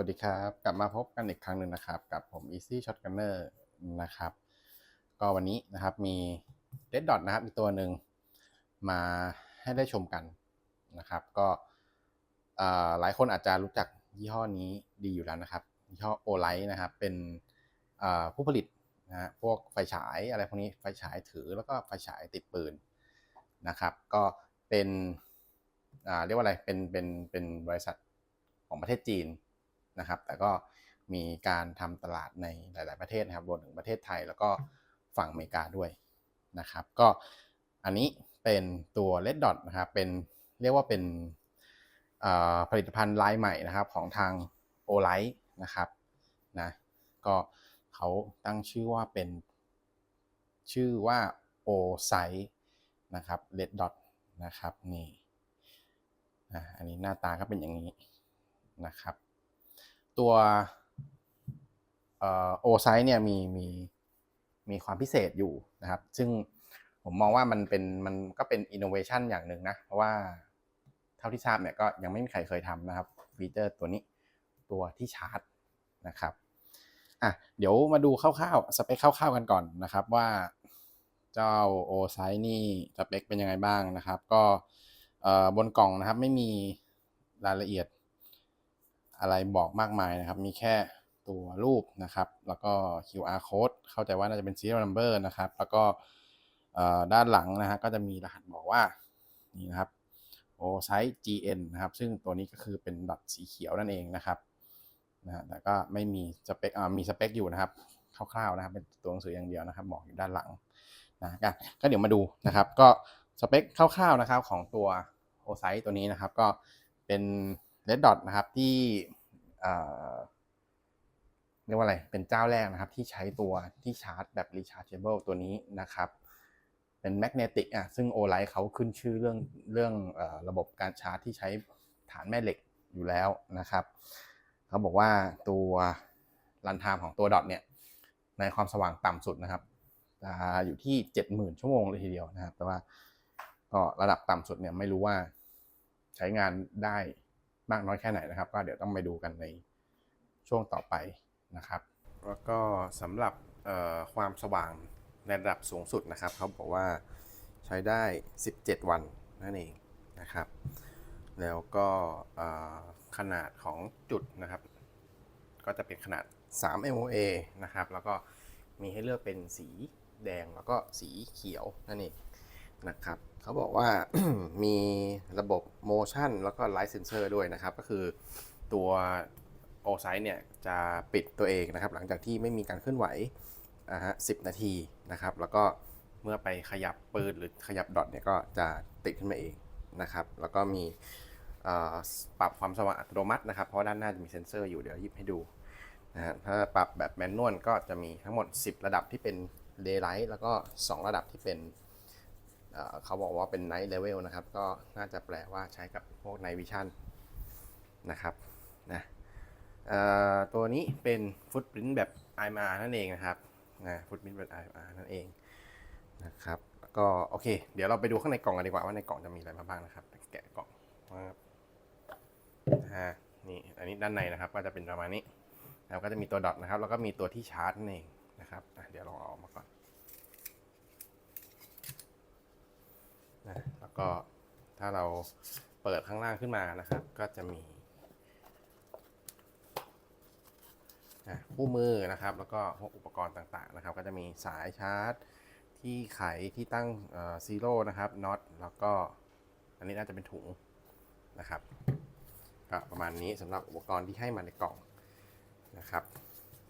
วัสดีครับ กลับมาพบกันอีกครั้งหนึ่งนะครับ กับผม Easy Shotgunner นะครับ ก็วันนี้นะครับมี Red Dot นะครับอีกตัวหนึ่งมาให้ได้ชมกันนะครับ ก็หลายคนอาจจะรู้จักยี่ห้อนี้ดีอยู่แล้วนะครับ ยี่ห้อ o l i g h t นะครับ เป็นผู้ผลิตนะฮะพวกไฟฉายอะไรพวกนี้ไฟฉายถือแล้วก็ไฟฉายติดปืนนะครับ ก็เป็นเรียกว่าอะไรเป็นเป็นเป็นบริษัทของประเทศจีน นะครับ แต่ก็มีการทำตลาดในหลาย ๆ ประเทศนะครับรวมถึงประเทศไทยแล้วก็ฝั่งอเมริกาด้วยนะครับ ก็อันนี้เป็นตัว Red Dot นะครับเป็นเรียกว่าเป็นผลิตภัณฑ์ลายใหม่นะครับของทาง o l i g h t นะครับนะก็เขาตั้งชื่อว่าเป็นชื่อว่า o s i นะครับ Red Dot นะครับนี่อะอันนี้หน้าตาก็เป็นอย่างนี้นะครับ ตัวโอไซส์เนี่ยมีมีมีความพิเศษอยู่นะครับ ซึ่งผมมองว่ามันเป็นมันก็เป็นอินโนเวชันอย่างหนึ่งนะ เพราะว่าเท่าที่ทราบเนี่ยก็ยังไม่มีใครเคยทำนะครับฟีเจอร์ตัวนี้ตัวที่ชาร์จนะครับอะเดี๋ยวมาดูคร่าวๆสเปคคร่าวๆกันก่อนนะครับว่าเจ้าโอไซนี่สเปคเป็นยังไงบ้างนะครับ ก็บนกล่องนะครับไม่มีรายละเอียด อะไรบอกมากมายนะครับ มีแค่ตัวรูปนะครับ แล้วก็ QR code เข้าใจว่าน่าจะเป็น serial number นะครับ แล้วก็ด้านหลังนะฮะก็จะมีรหัสบอกว่านี่นะครับ o s i z e GN นะครับ ซึ่งตัวนี้ก็คือเป็นดอทสีเขียวนั่นเองนะครับนะแต่ก็ไม่มีสเปคมีสเปคอยู่นะครับคร่าวๆนะครับ เป็นตัวหนังสืออย่างเดียวนะครับ บอกอยู่ด้านหลังนะก็เดี๋ยวมาดูนะครับ ก็สเปคคร่าวๆนะครับของตัว o s i z e ตัวนี้นะครับ ก็เป็น Red Dot นะครับที่เรียกว่าอะไร เป็นเจ้าแรกนะครับที่ใช้ตัวที่ชาร์จแบบ rechargeable ตัวนี้นะครับ เป็นแมกเนติกอะซึ่งโอไลท์เขาขึ้นชื่อเรื่องเรื่องอระบบการชาร์จที่ใช้ฐานแม่เหล็กอยู่แล้วนะครับ เขาบอกว่าตัวรันไทม์ของตัวดอทเนี่ย ในความสว่างต่ำสุดนะครับจะอยู่ที่ 70,000 ชั่วโมงเลยทีเดียวนะครับ แต่ว่าก็ระดับต่ำสุดเนี่ยไม่รู้ว่าใช้งานได้ มากน้อยแค่ไหนนะครับ ก็เดี๋ยวต้องไปดูกันในช่วงต่อไปนะครับ แล้วก็สำหรับความสว่างในระดับสูงสุดนะครับเขาบอกว่าใช้ได้ 17 วันนั่นเองนะครับ แล้วก็ขนาดของจุดนะครับ ก็จะเป็นขนาด 3 MOA นะครับ แล้วก็มีให้เลือกเป็นสีแดงแล้วก็สีเขียวนั่นเองนะครับ เขาบอกว่ามีระบบ motion แล้วก็ light sensor ด้วยนะครับ ก็คือตัว o s i z e เนี่ยจะปิดตัวเองนะครับ หลังจากที่ไม่มีการเคลื่อนไหวนะฮะ10นาทีนะครับ แล้วก็เมื่อไปขยับปืนหรือขยับดอทเนี่ยก็จะติดขึ้นมาเองนะครับ แล้วก็มีปรับความสว่างอัตโนมัตินะครับ เพราะด้านหน้าจะมีเซ็นเซอร์อยู่เดี๋ยวหยิบให้ดูนะฮะถ้าปรับแบบแมนนวลก็จะมีทั้งหมด 10 ระดับที่เป็น daylight แล้วก็ 2 ระดับที่เป็น เขาบอกว่าเป็น night level นะครับ ก็น่าจะแปลว่าใช้กับพวก night vision นะครับนะตัวนี้เป็น footprint แบบ IMR นั่นเองนะครับนะ footprint แบบ IMR นั่นเองนะครับก็โอเค เดี๋ยวเราไปดูข้างในกล่องกันดีกว่าว่าในกล่องจะมีอะไรมาบ้างนะครับ แกะกล่องนะนี่อันนี้ด้านในนะครับก็จะเป็นประมาณนี้แล้วก็จะมีตัวดอทนะครับ แล้วก็มีตัวที่ชาร์จนั่นเองนะครับเดี๋ยวลองเอาออกมาก่อน นะแล้วก็ถ้าเราเปิดข้างล่างขึ้นมานะครับ ก็จะมีคู่มือนะครับ แล้วก็พวกอุปกรณ์ต่างๆนะครับ ก็จะมีสายชาร์จ ที่ไขที่ตั้งซีโร่นะครับน็อตแล้วก็อันนี้น่าจะเป็นถุงนะครับก็ประมาณนี้สำหรับอุปกรณ์ที่ให้มาในกล่องนะครับ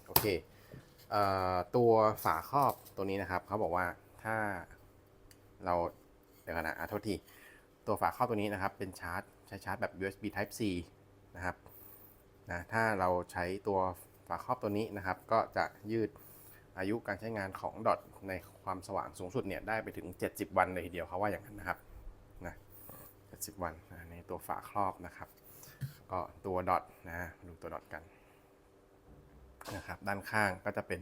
โอเคตัวฝาครอบตัวนี้นะครับเขาบอกว่าถ้าเรา ดี๋ยวกันนะโทษที ตัวฝาครอบตัวนี้นะครับ เป็นชาร์จ ใช้ชาร์จแบบ USB Type C นะครับนะถ้าเราใช้ตัวฝาครอบตัวนี้นะครับ ก็จะยืดอายุการใช้งานของดอทในความสว่างสูงสุดเนี่ยได้ไปถึง 70 วันเลยทีเดียวเขาว่าอย่างนั้นนะครับนะ70 วันนะในตัวฝาครอบนะครับ ก็ตัวดอทนะดูตัวดอทกันนะครับด้านข้างก็จะเป็น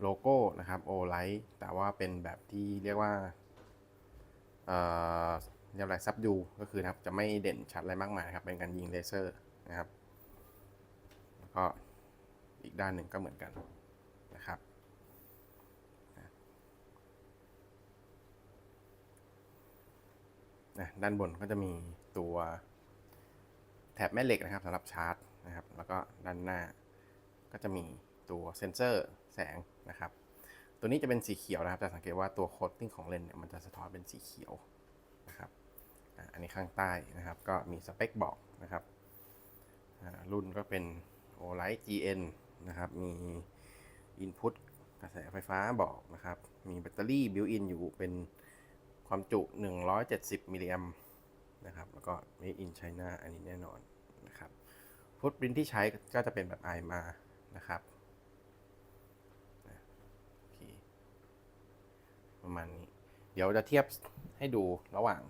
โลโก้นะครับโอไลท์แต่ว่าเป็นแบบที่เรียกว่า เอ่อเรียกอะไรซับดูก็คือนะครับจะไม่เด่นชัดอะไรมากมายครับเป็นการยิงเลเซอร์นะครับแล้วก็อีกด้านหนึ่งก็เหมือนกันนะครับนะด้านบนก็จะมีตัวแถบแม่เหล็กนะครับสำหรับชาร์จนะครับ แล้วก็ด้านหน้าก็จะมีตัวเซ็นเซอร์แสงนะครับ ตัวนี้จะเป็นสีเขียวนะครับแต่สังเกตว่าตัวโคตติ้งของเลนส์เนี่ยมันจะสะท้อนเป็นสีเขียวนะครับอันนี้ข้างใต้นะครับก็มีสเปคบอกนะครับอ่ารุ่นก็เป็น OLight GN นะครับมี Input กระแสไฟฟ้าบอกนะครับ มีแบตเตอรี่บิวอินอยู่เป็นความจุ 170 มิลลิแอมนะครับ แล้วก็ Made in China อันนี้แน่นอนนะครับ ฟุตปรินที่ใช้ก็จะเป็นแบบไอมานะครับ โอเค ประมาณนี้ เดี๋ยวจะเทียบให้ดูระหว่าง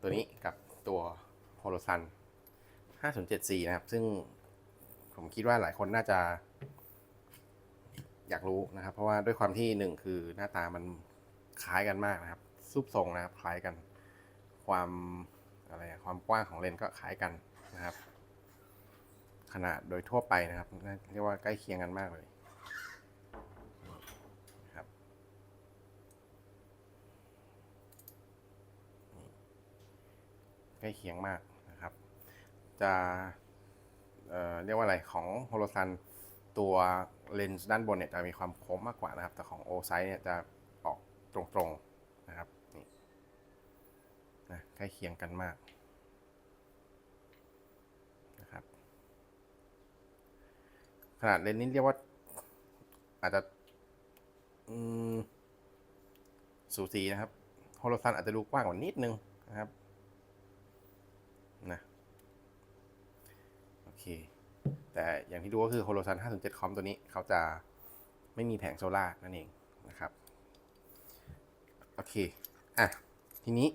ตัวนี้กับตัว h o l o s u n 507C นะครับ ซึ่งผมคิดว่าหลายคนน่าจะ อยากรู้นะครับ เพราะว่าด้วยความที่หนึ่งคือหน้าตามันคล้ายกันมากนะครับรูปทรงนะครับ คล้ายกัน ความอะไรอะความกว้างของเลนส์ก็คล้ายกันนะครับ ขนาดโดยทั่วไปนะครับเรียกว่าใกล้เคียงกันมากเลย ครับนี่ใก ล้เคียงมากนะครับ จะเเรียกว่าอะไรของโฮโลซันตัวเลนส์ด้านบนเนี่ยจะมีความโค้งมากกว่านะครับ แต่ของโอไซเนี่ยจะออกตรงๆนะครับนี่นะใกล้เคียงกันมากนะครับขนาดเลนส์นี้เรียกว่าอาจจะสูสีนะครับโฮโลซันอาจจะดูกว้างกว่านิดนึงนะครับนะโอเค แต่อย่างที่ดูก็คือโฮโลซัน507คอมตัวนี้เขาจะไม่มีแผงโซล่าร์นั่นเองนะครับ โอเค อะ ทีนี้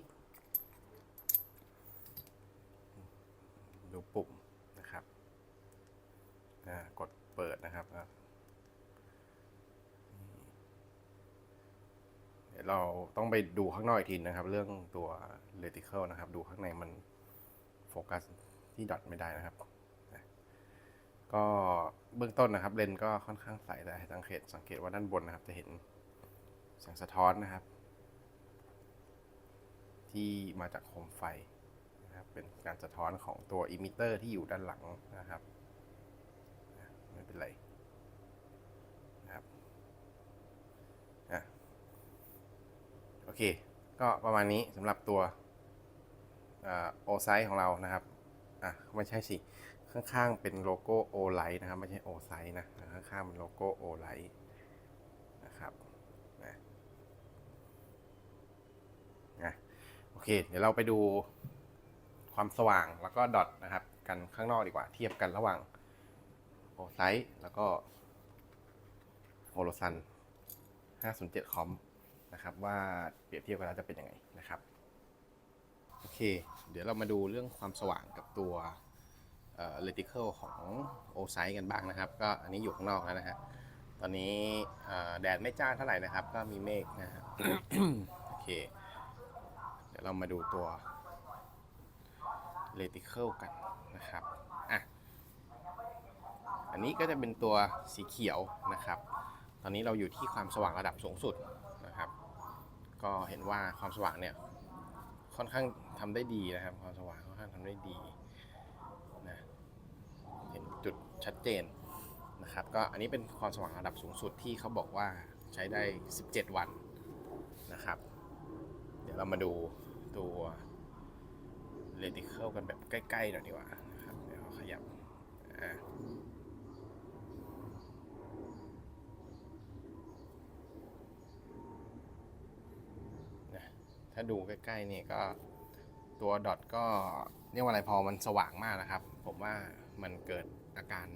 ดูปุ่มนะครับอ่ากดเปิดนะครับ เดี๋ยวเราต้องไปดูข้างนอกอีกทีนะครับ เรื่องตัว reticle นะครับ ดูข้างในมันโฟกัสที่ดอทไม่ได้นะครับ ก็เบื้องต้นนะครับ เลนส์ก็ค่อนข้างใสแต่สังเกตสังเกตว่าด้านบนนะครับจะเห็นแสงสะท้อนนะครับ ที่มาจากโคมไฟนะครับเป็นการสะท้อนของตัวอิมิเตอร์ที่อยู่ด้านหลังนะครับไม่เป็นไรนะครับอะโอเค ก็ประมาณนี้สำหรับตัวโอไซส์ของเรานะครับ อะไม่ใช่สิ ข้างๆเป็นโลโก้โอไลท์นะครับ ไม่ใช่โอไซส์นะข้างๆเป็นโลโก้โอไลท์นะครับนะนะโอเค เดี๋ยวเราไปดูความสว่างแล้วก็ดอทนะครับ กันข้างนอกดีกว่าเทียบกันระหว่างโอไซส์แล้วก็โฮโลซัน507คอมนะครับว่าเปรียบเทียบกันแล้วจะเป็นยังไงนะครับ โอเค เดี๋ยวเรามาดูเรื่องความสว่างกับตัวเอ่อ reticle ของ o s i กันบ้างนะครับ ก็อันนี้อยู่ข้างนอกแล้วนะฮะตอนนี้แดดไม่จ้าเท่าไหร่นะครับ ก็มีเมฆนะฮะโอเค เดี๋ยวเรามาดูตัว reticle กันนะครับอะอันนี้ก็จะเป็นตัวสีเขียวนะครับ ตอนนี้เราอยู่ที่ความสว่างระดับสูงสุดนะครับ ก็เห็นว่าความสว่างเนี่ย ค่อนข้างทำได้ดีนะครับ ความสว่างค่อนข้างทำได้ดีนะเห็นจุดชัดเจนนะครับก็อันนี้เป็นความสว่างระดับสูงสุดที่เขาบอกว่าใช้ได้ 17 วันนะครับ เดี๋ยวเรามาดูตัว reticle กันแบบใกล้ๆหน่อยดีกว่านะครับเดี๋ยวขยับอ่า นะถ้าดูใกล้ๆนี่ก็ตัวดอทก็เรียกว่าอะไรพอมันสว่างมากนะครับ ผมว่ามันเกิดอาการ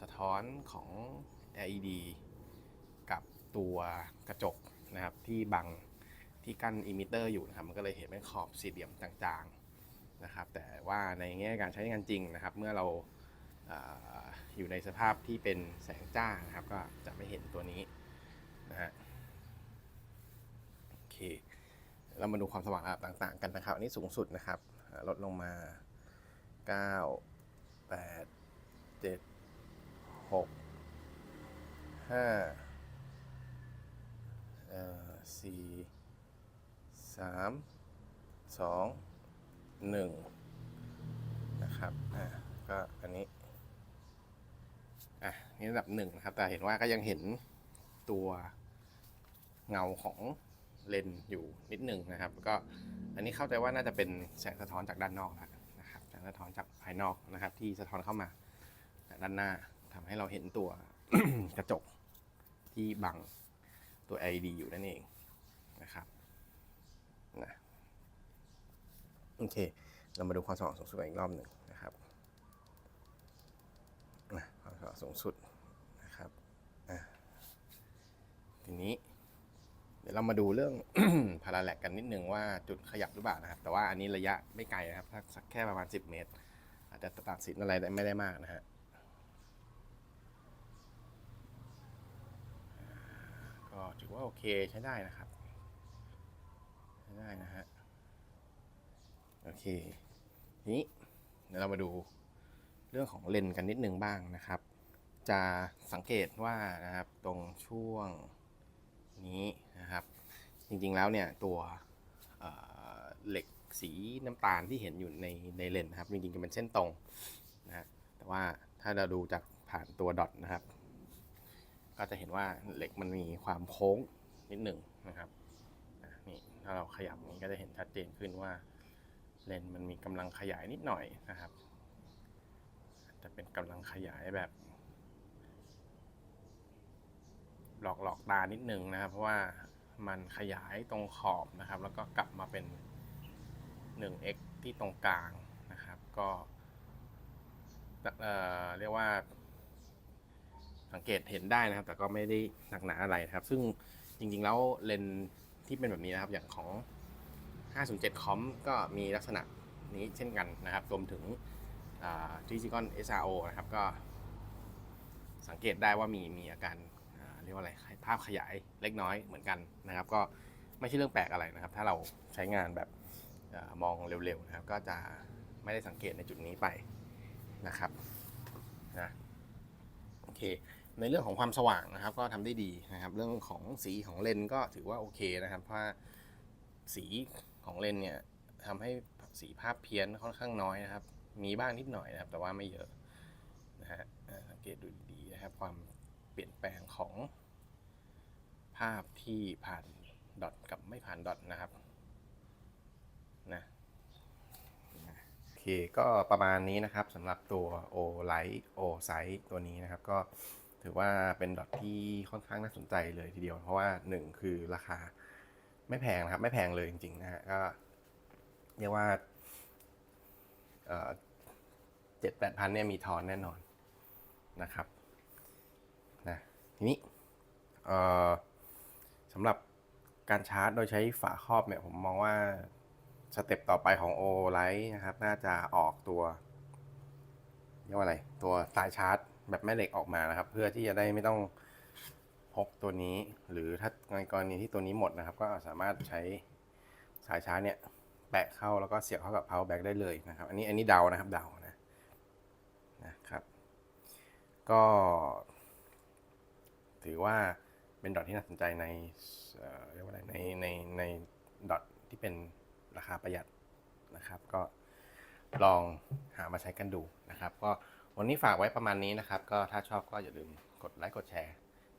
สะท้อนของ LED กับตัวกระจกนะครับที่บังที่กั้นอิมิเตอร์อยู่นะครับ มันก็เลยเห็นเป็นขอบสี่เหลี่ยมจางๆนะครับ แต่ว่าในแง่การใช้งานจริงนะครับ เมื่อเราอาอยู่ในสภาพที่เป็นแสงจ้านะครับ ก็จะไม่เห็นตัวนี้นะฮะ โอเค เรามาดูความสว่างระดับต่างๆ กันนะครับ อันนี้สูงสุดนะครับ ลดลงมา 9 8จ็ดหกห้าเอ่อสี่สามสองหนึ่งนะครับ อ่าก็อันนี้ อะ นี่ระดับหนึ่งนะครับ แต่เห็นว่าก็ยังเห็นตัวเงาของ เลนอยู่นิดหนึ่งนะครับก็อันนี้เข้าใจว่าน่าจะเป็นแสงสะท้อนจากด้านนอกนะครับแสงสะท้อนจากภายนอกนะครับ ที่สะท้อนเข้ามาจากด้านหน้าทำให้เราเห็นตัวกระจกที่บังตัว LED อยู่นั่นเองนะครับนะโอเค เรามาดูความสว่างสูงสุดอีกรอบหนึ่งนะครับนะความสว่างสูงสุดนะครับอะทีนี้ ดี๋ยวเรามาดูเรื่อง พาราแลกกันนิดนึงว่าจุดขยับหรือเปล่านะครับ แต่ว่าอันนี้ระยะไม่ไกลนะครับสักแค่ประมาณ 10 เมตร อาจจะตัดสินอะไรได้ไม่ได้มากนะฮะก็ถือว่าโอเคใช้ได้นะครับใช้ได้นะฮะโอเคทีนี้เดี๋ยวเรามาดูเรื่องของเลนกันนิดนึงบ้างนะครับ จะสังเกตว่านะครับตรงช่วง นี้นะครับ จริงๆแล้วเนี่ยตัวเเหล็กสีน้ำตาลที่เห็นอยู่ในในเลนส์นะครับจริงๆจะเป็นเส้นตรงนะแต่ว่าถ้าเราดูจากผ่านตัวดอทนะครับ ก็จะเห็นว่าเหล็กมันมีความโค้งนิดหนึ่งนะครับนี่ถ้าเราขยับนี้ก็จะเห็นชัดเจนขึ้นว่าเลนส์มันมีกำลังขยายนิดหน่อยนะครับจะเป็นกำลังขยายแบบ หลอกหลอกตานิดนึงนะครับ เพราะว่ามันขยายตรงขอบนะครับ แล้วก็กลับมาเป็น 1x ที่ตรงกลางนะครับ ก็เอ่อเรียกว่า สังเกตเห็นได้นะครับ แต่ก็ไม่ได้หนักหนาอะไรนะครับ ซึ่งจริงๆแล้วเลนที่เป็นแบบนี้นะครับ อย่างของ 507 คอมก็มีลักษณะนี้เช่นกันนะครับ รวมถึงดิจิกอน SRO นะครับ ก็สังเกตได้ว่ามีมีอาการ เรียกว่าอะไรภาพขยายเล็กน้อยเหมือนกันนะครับ ก็ไม่ใช่เรื่องแปลกอะไรนะครับ ถ้าเราใช้งานแบบมองเร็วๆนะครับ ก็จะไม่ได้สังเกตในจุดนี้ไปนะครับนะโอเค ในเรื่องของความสว่างนะครับ ก็ทำได้ดีนะครับ เรื่องของสีของเลนก็ถือว่าโอเคนะครับเพราะสีของเลนเนี่ยทำให้สีภาพเพี้ยนค่อนข้างน้อยนะครับ มีบ้างนิดหน่อยนะครับ แต่ว่าไม่เยอะนะฮะสังเกตดูดีนะครับ ความ เปลี่ยนแปลงของภาพที่ผ่านดอทกับไม่ผ่านดอทนะครับนะโอเคก็ประมาณนี้นะครับสำหรับตัว O Light O Size ตัวนี้นะครับ ก็ถือว่าเป็นดอทที่ค่อนข้างน่าสนใจเลยทีเดียว เพราะว่าหนึ่งคือราคาไม่แพงนะครับ ไม่แพงเลยจริงๆนะฮะก็เรียกว่าเจ็ดแปดพันเนี่ยมีทอนแน่นอนนะครับ ทีนี้สำหรับการชาร์จโดยใช้ฝาครอบเนี่ยผมมองว่าสเต็ปต่อไปของ O Light นะครับ น่าจะออกตัวเรียกว่าอะไร ตัวสายชาร์จ แบบแม่เหล็กออกมานะครับ เพื่อที่จะได้ไม่ต้องพกตัวนี้ หรือถ้าในกรณีที่ตัวนี้หมดนะครับ ก็สามารถใช้สายชาร์จเนี่ยแปะเข้าแล้วก็เสียบเข้ากับ power bank ได้เลยนะครับ อันนี้อันนี้เดานะครับเดานะนะครับ ก็ ถือว่าเป็นดอทที่น่าสนใจในเรียกว่าอะไรในในในดอทที่เป็นราคาประหยัดนะครับ ก็ลองหามาใช้กันดูนะครับ ก็วันนี้ฝากไว้ประมาณนี้นะครับ ก็ถ้าชอบก็อย่าลืมกดไลค์กดแชร์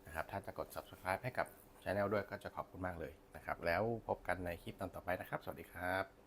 นะครับ ถ้าจะกด subscribe ให้กับช anel ด้วยก็จะขอบคุณมากเลยนะครับ แล้วพบกันในคลิปตอนต่อไปนะครับ สวัสดีครับ